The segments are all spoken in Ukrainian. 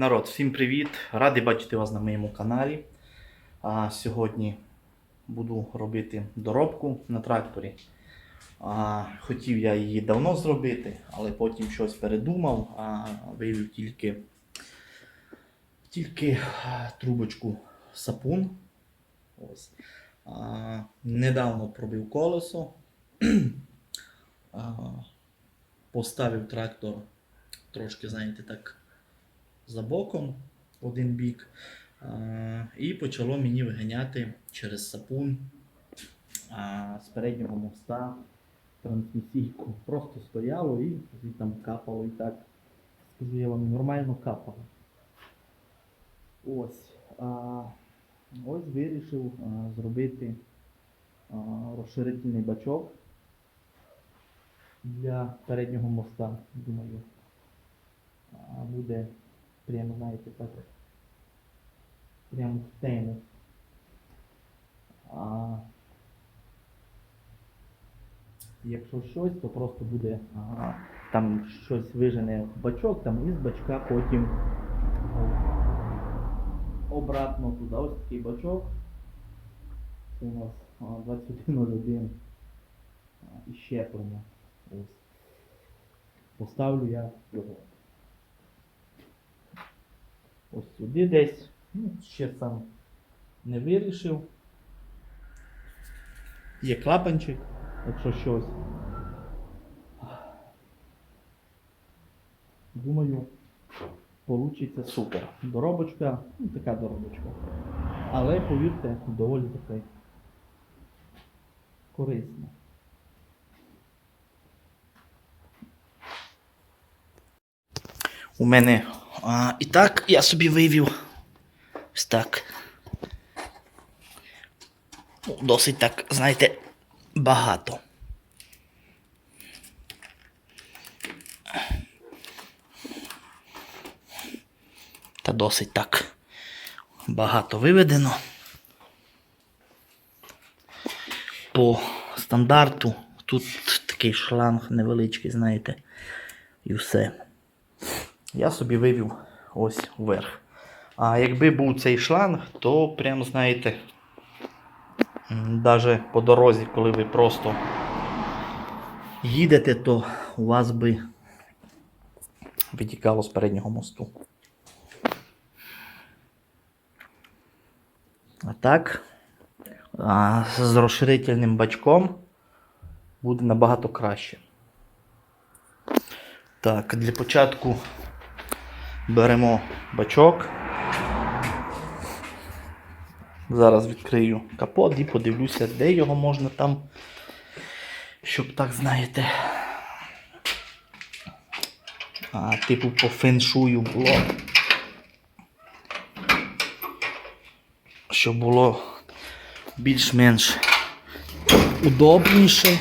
Народ, всім привіт! Радий бачити вас на моєму каналі. А, сьогодні буду робити доробку на тракторі. А, хотів я її давно зробити, але потім щось передумав, а виявив тільки, тільки трубочку сапун. Ось. А, недавно пробив колесо. а, поставив трактор трошки, знаєте, так за боком один бік. І почало мені виганяти через сапун з переднього моста трансмісійку. Просто стояло і там капало і так. Скажу я вам, нормально капало. Ось. Ось вирішив зробити розширительний бачок для переднього моста. Думаю, буде прямо, знаєте, так. Прямо в тему. А, якщо щось, то просто буде а, там щось вижене в бачок, там із бачка потім обратно туди. Ось такий бачок. Це у нас 2101 а, і щеплення. Ось. Поставлю я його. Ось сюди десь. Ну, ще сам не вирішив. Є клапанчик, якщо щось. Думаю, получиться супер. Доробочка, ну така доробочка. Але повірте, доволі таки корисна. У мене а, і так я собі вивів. Ось так. Ну, досить так, знаєте, багато. Та досить так багато виведено. По стандарту тут такий шланг невеличкий, знаєте, і все. Я собі вивів ось вверх. А якби був цей шланг, то прям знаєте, навіть по дорозі, коли ви просто їдете, то у вас би витікало з переднього мосту. А так, а, з розширительним бачком буде набагато краще. Так, для початку беремо бачок. Зараз відкрию капот і подивлюся, де його можна там, щоб так знаєте. А, типу по феншую було. Щоб було більш-менш удобніше.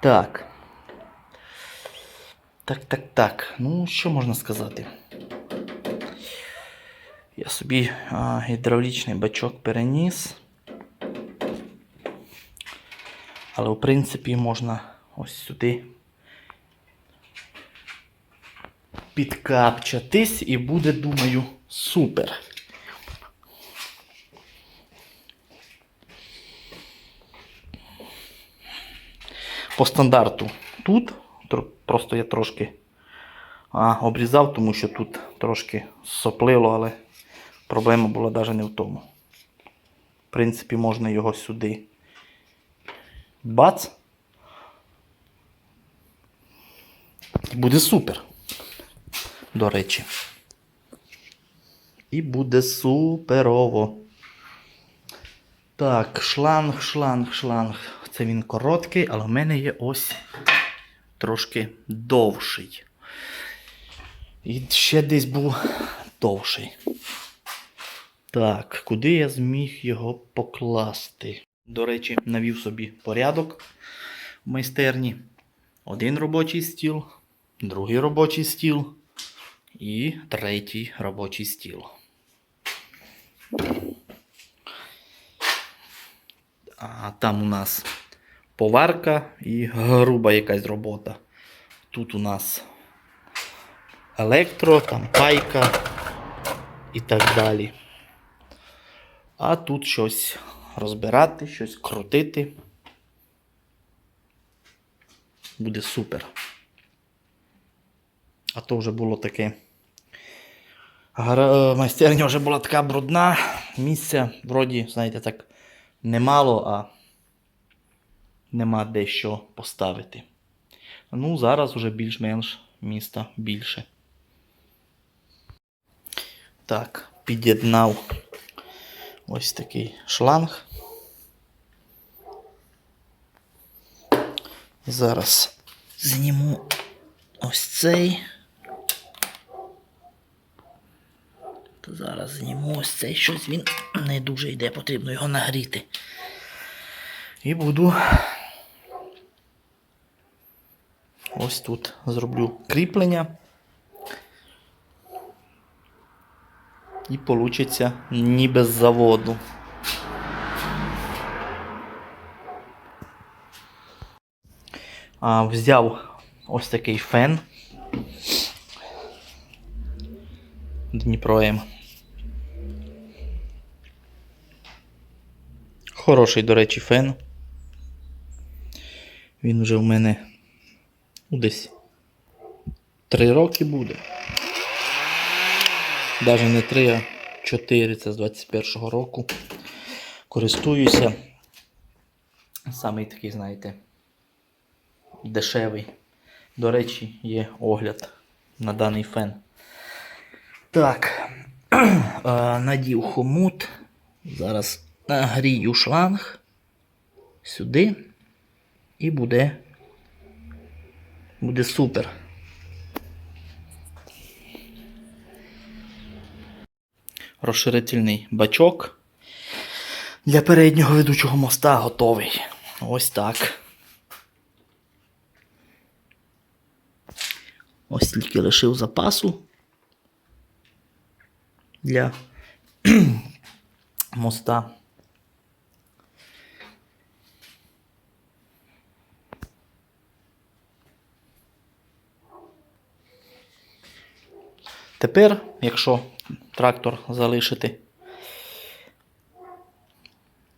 Так. Так, так, так. Ну, що можна сказати? Я собі а, гідравлічний бачок переніс. Але в принципі можна ось сюди підкапчатись і буде, думаю, супер. По стандарту тут просто я трошки а, обрізав, тому що тут трошки соплило, але проблема була навіть не в тому. В принципі, можна його сюди. Бац. І буде супер. До речі. І буде суперово. Так, шланг, шланг, шланг. Це він короткий, але в мене є ось трошки довший. І ще десь був довший. Так, куди я зміг його покласти? До речі, навів собі порядок в майстерні. Один робочий стіл, другий робочий стіл і третій робочий стіл. А там у нас поварка і груба якась робота. Тут у нас електро, там пайка і так далі. А тут щось розбирати, щось крутити. Буде супер. А то вже було таке. е, Майстерня вже була така брудна. Місця, вроді, знаєте, так немало, а нема де що поставити. Ну, зараз вже більш-менш міста більше. Так, під'єднав ось такий шланг. Зараз зніму ось цей. Зараз зніму ось цей щось він не дуже йде, потрібно його нагріти. І буду ось тут зроблю кріплення. І получиться ніби з заводу. А, взяв ось такий фен. Дніпро М. Хороший, до речі, фен. Він вже в мене десь 3 роки буде. Даже не 3, а 4, це з 21-го року. Користуюся. Самий такий, знаєте, дешевий. До речі, є огляд на даний фен. Так, надів хомут. Зараз нагрію шланг сюди. І буде. Буде супер. Розширительний бачок для переднього ведучого моста готовий. Ось так. Ось тільки лишив запасу для моста. Тепер, якщо трактор залишити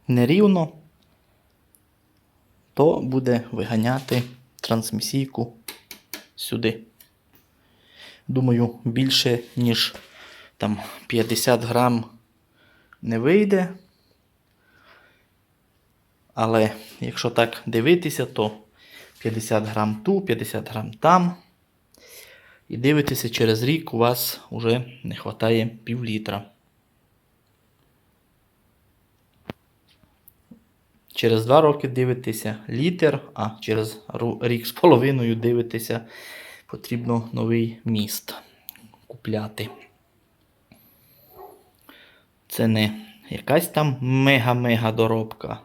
нерівно, то буде виганяти трансмісійку сюди. Думаю, більше, ніж там 50 грам не вийде. Але якщо так дивитися, то 50 грам ту, 50 грам там. І дивитеся, через рік у вас вже не вистачає пів літра. Через 2 роки дивитеся літр, а через рік з половиною дивитеся, потрібно новий міст купляти. Це не якась там мега-мега доробка.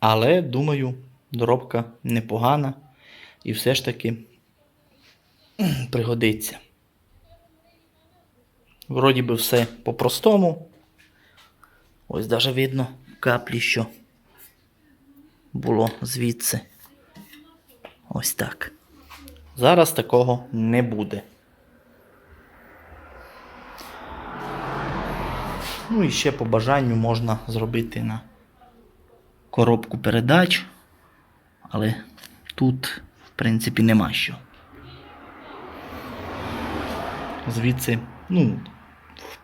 Але, думаю, доробка непогана і все ж таки пригодиться. Вроді би все по-простому. Ось даже видно каплі, що було звідси. Ось так. Зараз такого не буде. Ну і ще по бажанню можна зробити на коробку передач, але тут, в принципі, нема що. Звідси, ну,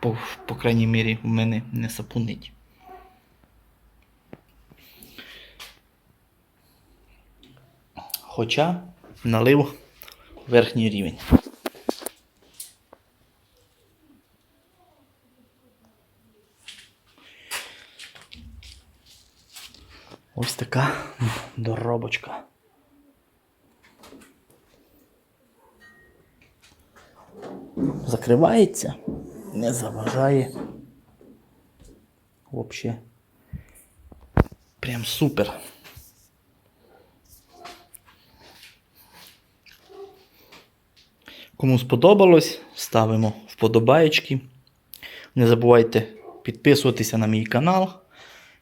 по, по крайній мірі, в мене не сапунить. Хоча налив верхній рівень. Ось така доробочка. Закривається, не заважає. Вообще. Прям супер. Кому сподобалось, ставимо вподобаєчки. Не забувайте підписуватися на мій канал,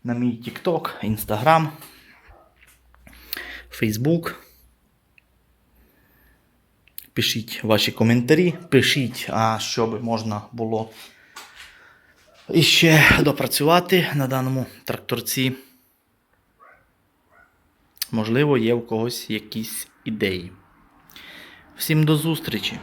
на мій TikTok, Instagram, Facebook. Пишіть ваші коментарі, пишіть, а що можна було іще допрацювати на даному тракторці. Можливо, є у когось якісь ідеї. Всім до зустрічі!